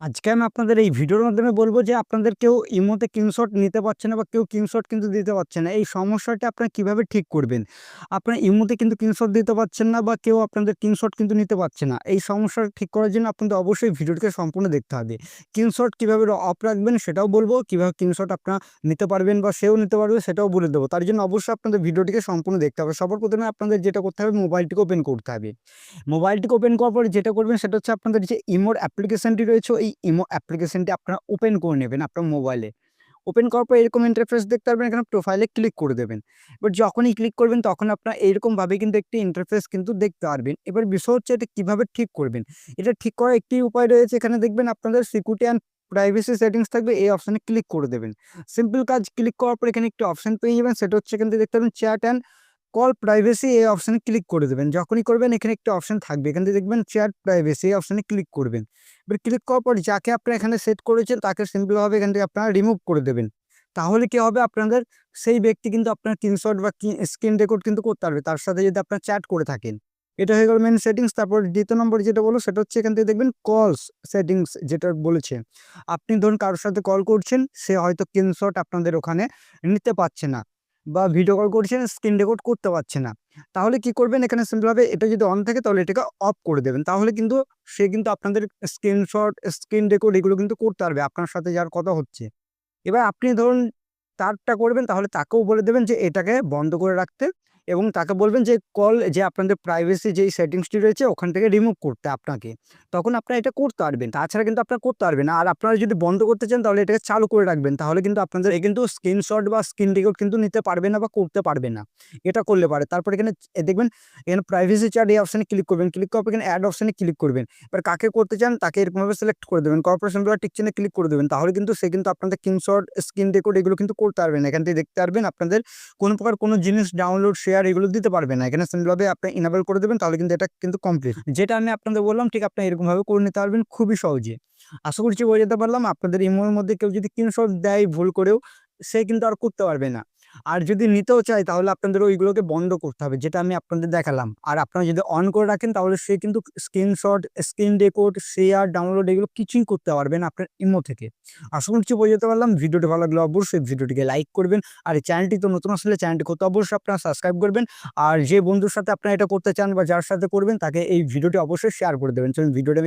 আজকে আমি আপনাদের এই ভিডিওর মাধ্যমে বলব যে আপনাদের কেউ ইমোতে স্ক্রিনশট নিতে পারছে না বা কেউ স্ক্রিনশট কিন্তু দিতে পারছে না। এই সমস্যাটা আপনারা কীভাবে ঠিক করবেন? আপনারা ইমোতে কিন্তু স্ক্রিনশট দিতে পারছেন না বা কেউ আপনাদের স্ক্রিনশট কিন্তু নিতে পারছে না। এই সমস্যাটা ঠিক করার জন্য আপনাদের অবশ্যই ভিডিওটিকে সম্পূর্ণ দেখতে হবে। স্ক্রিনশট কীভাবে অফ রাখবেন সেটাও বলব, কীভাবে স্ক্রিনশট আপনারা নিতে পারবেন বা সেও নিতে পারবে সেটাও বলে দেবো। তার জন্য অবশ্যই আপনাদের ভিডিওটিকে সম্পূর্ণ দেখতে হবে। সবার প্রথমে আপনাদের যেটা করতে হবে মোবাইলটিকে ওপেন করতে হবে। মোবাইলটিকে ওপেন করার পরে যেটা করবেন সেটা হচ্ছে আপনাদের যে ইমোর অ্যাপ্লিকেশনটি রয়েছে এই ইমো অ্যাপ্লিকেশনটি আপনারা ওপেন করে নেবেন আপনার মোবাইলে। ওপেন করার পর এরকম ইন্টারফেস দেখতে পারবেন, এখানে প্রোফাইলে ক্লিক করে দেবেন। এবার যখনই ক্লিক করবেন, তখন আপনারা এইরকমভাবে কিন্তু একটি ইন্টারফেস কিন্তু দেখতে পারবেন। এবার বিষয় হচ্ছে এটা কীভাবে ঠিক করবেন? এটা ঠিক করার একটি উপায় রয়েছে, এখানে দেখবেন আপনাদের সিকিউরিটি অ্যান্ড প্রাইভেসি সেটিংস থাকবে, এই অপশানে ক্লিক করে দেবেন। সিম্পল কাজ ক্লিক করার পর এখানে একটি অপশান পেয়ে যাবেন, সেটা হচ্ছে এখান দেখতে পাবেন চ্যাট অ্যান্ড কল প্রাইভেসি এই অপশানে ক্লিক করে দেবেন। যখনই করবেন, এখানে একটা অপশান থাকবে। এখান থেকে দেখবেন চ্যাট প্রাইভেসি এই অপশানে ক্লিক করবেন। এবার ক্লিক করার পর যাকে আপনারা এখানে সেট করেছেন, তাকে সিম্পলভাবে এখান থেকে আপনারা রিমুভ করে দেবেন। তাহলে কি হবে আপনাদের সেই ব্যক্তি কিন্তু আপনার স্ক্রিনশট বা স্ক্রিন রেকর্ড কিন্তু করতে পারবে। তার সাথে যদি আপনার চ্যাট করে থাকেন। এটা হয়ে গেল মেন সেটিংস তারপর দ্বিতীয় নম্বর যেটা বলব সেটা হচ্ছে এখান থেকে দেখবেন কলস সেটিংস যেটা বলেছে। আপনি ধরুন কারোর সাথে কল করছেন, সে হয়তো স্ক্রিনশট আপনাদের ওখানে নিতে পারছে না বা ভিডিও কল করছেন স্ক্রিন রেকর্ড করতে পারছে না। তাহলে কি করবেন এখানে সিম্পলভাবে এটা যদি অন থাকে তাহলে এটাকে অফ করে দেবেন। তাহলে কিন্তু সে কিন্তু আপনাদের স্ক্রিনশট, স্ক্রিন রেকর্ড এগুলো কিন্তু করতে পারবে আপনার সাথে যার কথা হচ্ছে। এবার আপনি ধরুন তারটা করবেন তাহলে তাকেও বলে দেবেন যে এটাকে বন্ধ করে রাখতে এবং তাকে বলবেন যে কল যে আপনাদের প্রাইভেসি যেই সেটিংসটি রয়েছে ওখান থেকে রিমুভ করতে আপনাকে। তখন আপনারা এটা করতে পারবেন। তাছাড়া কিন্তু আপনারা করতে পারবেন। আর আপনারা যদি বন্ধ করতে চান তাহলে এটাকে চালু করে রাখবেন। তাহলে কিন্তু আপনাদের কিন্তু স্ক্রিনশট বা স্ক্রিন রেকর্ড কিন্তু নিতে পারবে না বা করতে পারবে না। এটা করলে পারে। তারপর এখানে দেখবেন এখানে প্রাইভেসি চার্ট এই অপশানে ক্লিক করবেন। ক্লিক করার এখানে অ্যাড অপশানে ক্লিক করবেন। এবার কাকে করতে চান তাকে এরকমভাবে সিলেক্ট করে দেবেন। কর্পোরেশন বা টিক চিহ্নে ক্লিক করে দেবেন। তাহলে কিন্তু সে কিন্তু আপনাদের স্ক্রিনশট, স্ক্রিন রেকর্ড এগুলো কিন্তু করতে পারবেন এখান থেকে দেখতে পারবেন আপনাদের কোনো প্রকার কোনো জিনিস ডাউনলোড, শেয়ার এগুলো দিতে পারবে না। এখানে সিম্পলভাবে আপনি ইনাবেল করে দেবেন, তাহলে কিন্তু এটা কিন্তু কমপ্লিট। যেটা আমি আপনাদের বললাম, ঠিক আপনি এরকমভাবে করে নিতে পারবেন, খুবই সহজে। আশা করছি বোঝাতে পারলাম, আপনাদের ইমোর মধ্যে কেউ যদি স্ক্রিনশট দেয় ভুল করেও, সে কিন্তু আর করতে পারবে না। আর যদি নিতেও চায় তাহলে আপনাদের ওইগুলোকে বন্ধ করতে হবে যেটা আমি আপনাদের দেখালাম। আর আপনারা যদি অন করে রাখেন তাহলে সে কিন্তু screenshot, screen record, share, download এগুলো কিছুই করতে পারবেন আপনার ইমো থেকে। আশা করছি বোঝাতে পারলাম। ভিডিওটি ভালো লাগলে অবশ্যই ভিডিওটিকে লাইক করবেন। আর চ্যানেলটি তো নতুন আসলে চ্যানেলটি করতে অবশ্যই আপনারা সাবস্ক্রাইব করবেন। আর যে বন্ধুর সাথে আপনারা এটা করতে চান বা যার সাথে করবেন তাকে এই ভিডিওটি অবশ্যই শেয়ার করে দেবেন। চলুন ভিডিওটা